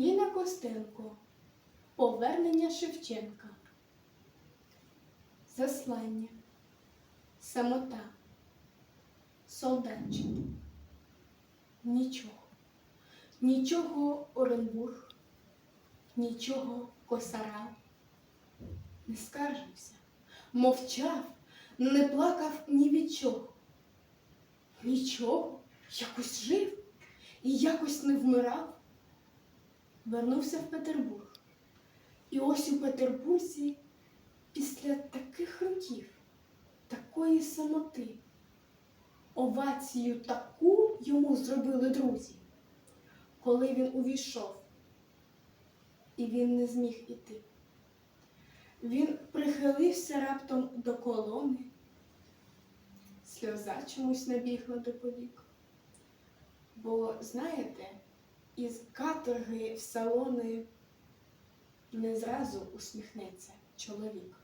Ліна Костенко. Повернення Шевченка. Заслання. Самота. Солдатчик. Нічого. Нічого Оренбург. Нічого косара. Не скаржився, мовчав, не плакав ні від чого. Нічого, якось жив і якось не вмирав. Вернувся в Петербург. І ось у Петербурзі після таких років, такої самоти, овацію таку йому зробили друзі, коли він увійшов, і він не зміг іти. Він прихилився раптом до колони, сльоза чомусь набігла до повік. Бо, знаєте, із каторги в салони не зразу усміхнеться чоловік.